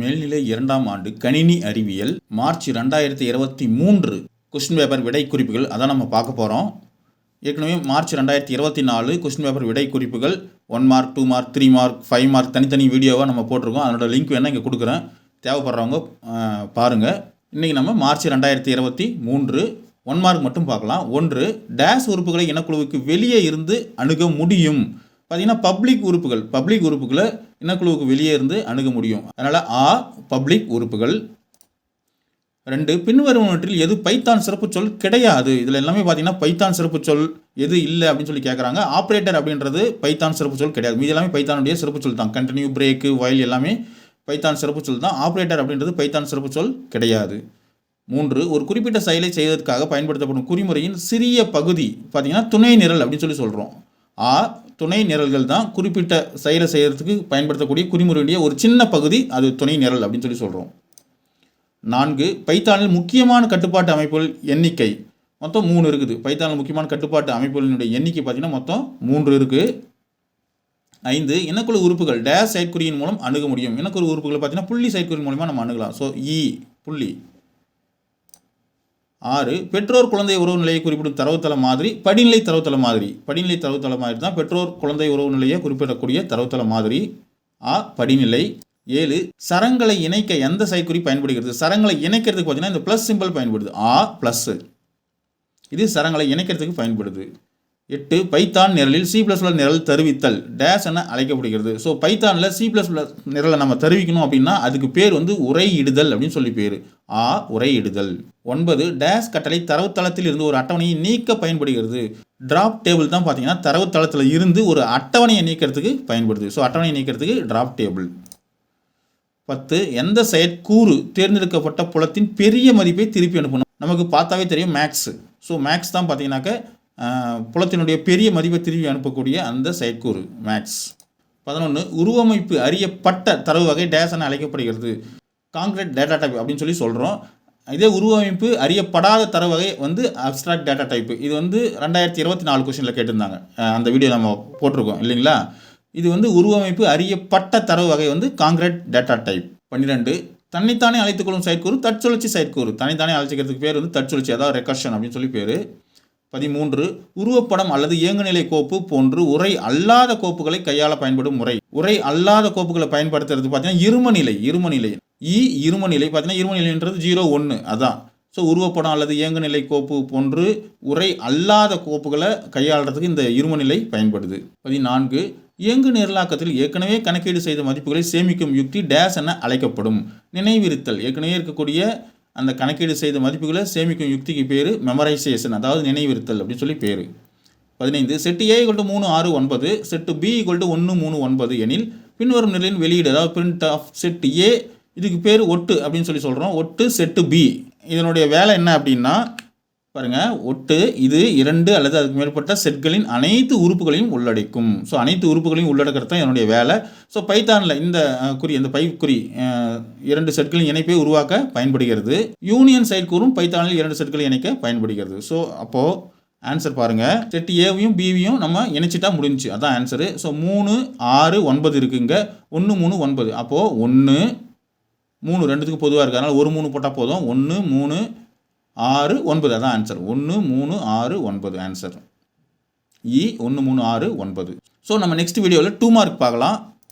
மேல்நிலை இரண்டாம் ஆண்டு கணினி அறிவியல் மார்ச் ரெண்டாயிரத்தி இருபத்தி மூன்று கொஸ்டின் பேப்பர் விடை குறிப்புகள் அதான் நம்ம பார்க்க போகிறோம் ஏற்கனவே மார்ச் ரெண்டாயிரத்தி இருபத்தி நாலு கொஸ்டின் பேப்பர் விடை குறிப்புகள் one mark two mark three mark five mark தனித்தனி வீடியோவாக நம்ம போட்டிருக்கோம். அதனோட லிங்க் வேணால் இங்கே கொடுக்குறேன். தேவைப்படுறவங்க பாருங்கள் இன்றைக்கி நம்ம மார்ச் ரெண்டாயிரத்தி இருபத்தி மூன்று ஒன் மார்க் மட்டும் பார்க்கலாம். ஒன்று டேஷ் உறுப்புகளை இனக்குழுவுக்கு வெளியே இருந்து அணுக முடியும். பார்த்திங்கன்னா பப்ளிக் உறுப்புகள் பப்ளிக் உறுப்புகளை இனக்குழுவுக்கு வெளியே இருந்து அணுக முடியும். அதனால் ஆ பப்ளிக் உறுப்புகள். ரெண்டு பின்வருவனவற்றில் எது பைத்தான் சிறப்பு சொல் கிடையாது? இதில் எல்லாமே பார்த்தீங்கன்னா பைத்தான் சிறப்பு சொல் எது இல்லை அப்படின்னு சொல்லி கேட்குறாங்க ஆப்ரேட்டர் அப்படின்றது பைத்தான் சிறப்பு சொல் கிடையாது. மீதி எல்லாமே பைத்தானுடைய சிறப்பு சொல் தான். கண்டினியூ பிரேக்கு வயல் எல்லாமே பைத்தான் சிறப்பு சொல் தான். ஆப்ரேட்டர் அப்படின்றது பைத்தான் சிறப்பு சொல் கிடையாது. மூன்று ஒரு குறிப்பிட்ட செயலை செய்வதற்காக பயன்படுத்தப்படும் குறிமுறையின் சிறிய பகுதி பார்த்தீங்கன்னா துணை நிரல் அப்படின்னு சொல்லி சொல்கிறோம் ஆ துணை நிரல்கள் தான் குறிப்பிட்ட செயலை செய்கிறதுக்கு பயன்படுத்தக்கூடிய குறிமுறையுடைய ஒரு சின்ன பகுதி அது துணை நிரல் அப்படின்னு சொல்லி சொல்கிறோம் நான்கு பைத்தானில் முக்கியமான கட்டுப்பாட்டு அமைப்புகள் எண்ணிக்கை. மொத்தம் மூணு இருக்குது. பைத்தானில் முக்கியமான கட்டுப்பாட்டு அமைப்புகளினுடைய எண்ணிக்கை பார்த்தீங்கன்னா மொத்தம் மூன்று இருக்குது ஐந்து இனக்குழு உறுப்புகள் டேஷ் செயற்குறியின் மூலம் அணுக முடியும். இனக்குழு உறுப்புகள் பார்த்திங்கன்னா புள்ளி செயற்குறியின் மூலமாக நம்ம அணுகலாம். ஸோ இ e, புள்ளி. ஆறு பெற்றோர் குழந்தை உறவு நிலையை குறிப்பிடும் தரவுத்தளம் மாதிரி படிநிலை தரவுத்தள மாதிரி. படிநிலை தரவுத்தள மாதிரி தான் பெற்றோர் குழந்தை உறவு நிலையை குறிப்பிடக்கூடிய தரவுத்தள மாதிரி. ஆ படிநிலை. ஏழு சரங்களை இணைக்க எந்த சைக்குறி பயன்படுகிறது? சரங்களை இணைக்கிறதுக்கு பார்த்தீங்கன்னா இந்த ப்ளஸ் சிம்பிள் பயன்படுது. ஆ ப்ளஸ்ஸு இது சரங்களை இணைக்கிறதுக்கு பயன்படுது. எட்டு பைத்தான் நிரலில் சி ப்ளஸ் ப்ளஸ் நிரல் தருவித்தல் டேஷ் என அழைக்கப்படுகிறது. ஸோ பைத்தானில் சி ப்ளஸ் ப்ளஸ் நிரலை நம்ம தருவிக்கணும் அப்படின்னா அதுக்கு பேர் வந்து உரையிடுதல் அப்படின்னு சொல்லி பேர். ஆ உரையிடுதல். ஒன்பது டேஷ் கட்டளை தரவுத்தளத்தில் இருந்து ஒரு அட்டவணையை நீக்க பயன்படுகிறது. டிராப் டேபிள் தான் பார்த்தீங்கன்னா தரவுத்தளத்தில் இருந்து ஒரு அட்டவணையை நீக்கிறதுக்கு பயன்படுது. ஸோ அட்டவணையை நீக்கிறதுக்கு டிராப் டேபிள் பத்து எந்த செயற்கூறு தேர்ந்தெடுக்கப்பட்ட புலத்தின் பெரிய மதிப்பை திருப்பி அனுப்பணும்? நமக்கு பார்த்தாவே தெரியும் மேக்ஸ் ஸோ மேக்ஸ் தான் பார்த்தீங்கன்னாக்க புலத்தினுடைய பெரிய மதிப்பை திரும்பி அனுப்பக்கூடிய அந்த செயற்கூறு மேக்ஸ் பதினொன்று உருவமைப்பு அறியப்பட்ட தரவு வகை டேஸ் என அழைக்கப்படுகிறது. காங்கிரீட் டேட்டா டைப் அப்படின்னு சொல்லி சொல்கிறோம் இதே உருவமைப்பு அறியப்படாத தரவு வகை வந்து அப்ஸ்ட்ராக்ட் டேட்டா டைப்பு இது வந்து ரெண்டாயிரத்தி இருபத்தி நாலு கொஸ்டினில் கேட்டிருந்தாங்க. அந்த வீடியோ நம்ம போட்டிருக்கோம் இல்லைங்களா? இது வந்து உருவமைப்பு அறியப்பட்ட தரவு வகை வந்து காங்கிரீட் டேட்டா டைப் பன்னிரெண்டு தன்னைத்தானே அழைத்துக்கொள்ளும் செயற்கூறு தற்சுழற்சி செயற்கூறு. தனித்தானே அழைச்சிக்கிறதுக்கு பேர் வந்து தற்சுழற்சி அதாவது ரெக்கர்ஷன் அப்படின்னு சொல்லி பேர். பதிமூன்று உருவப்படம் அல்லது இயங்குநிலை கோப்பு போன்று உரை அல்லாத கோப்புகளை கையாள பயன்படும் முறை. உரை அல்லாத கோப்புகளை பயன்படுத்துறது பார்த்தீங்கன்னா இருமநிலை இருமநிலை. இ இருமநிலை. பார்த்தீங்கன்னா இருமநிலைன்றது ஜீரோ ஒன்று அதான். ஸோ உருவப்படம் அல்லது இயங்குநிலை கோப்பு போன்று உரை அல்லாத கோப்புகளை கையாளுறதுக்கு இந்த இருமநிலை பயன்படுது. பதினான்கு இயங்கு நிரலாக்கத்தில் ஏற்கனவே கணக்கீடு செய்த மதிப்புகளை சேமிக்கும் யுக்தி டேஸ் என அழைக்கப்படும். நினைவிருத்தல். ஏற்கனவே இருக்கக்கூடிய அந்த கணக்கீடு செய்த மதிப்புகளை சேமிக்கும் யுக்திக்கு பேர் மெமரைசேஷன் அதாவது நினைவிருத்தல் அப்படின்னு சொல்லி பேர். பதினைந்து செட்டு ஏ கொண்டு மூணு ஆறு ஒன்பது செட்டு பி கொண்டு ஒன்று மூணு ஒன்பது எனில் பின்வரும் நிலையின் வெளியீடு அதாவது பிரிண்ட் ஆஃப் செட் ஏ இதுக்கு பேர் ஒட்டு அப்படின்னு சொல்லி சொல்கிறோம் ஒட்டு செட்டு பி இதனுடைய வேலை என்ன அப்படின்னா பாருங்க ஒட்டு இது இரண்டு அல்லது அதுக்கு மேற்பட்ட செட்களின் அனைத்து உறுப்புகளையும் உள்ளடக்கும். ஸோ அனைத்து உறுப்புகளையும் உள்ளடக்கிறது தான் என்னுடைய வேலை. ஸோ பைத்தானில் இந்த குறி இந்த பை குறி இரண்டு செட்களின் இணைப்பை உருவாக்க பயன்படுகிறது. யூனியன் செயற்கூறும் பைத்தானில் இரண்டு செட்களை இணைக்க பயன்படுகிறது. ஸோ அப்போது ஆன்சர் பாருங்கள் செட் ஏவையும் பிவியும் நம்ம இணைச்சிட்டா முடிஞ்சுச்சு. அதான் ஆன்சரு ஸோ மூணு ஆறு ஒன்பது இருக்குங்க. ஒன்று மூணு ஒன்பது. அப்போது ஒன்று மூணு ரெண்டுத்துக்கு பொதுவாக இருக்குது அதனால் ஒரு மூணு போட்டால் போதும். ஒன்று மூணு ஆறு ஒன்பது. அதான் ஆன்சர் ஒன்று மூணு ஆறு ஒன்பது. ஆன்சர் இ ஒன்று மூணு ஆறு ஒன்பது. ஸோ நம்ம நெக்ஸ்ட் வீடியோவில் டூ மார்க் பார்க்கலாம்.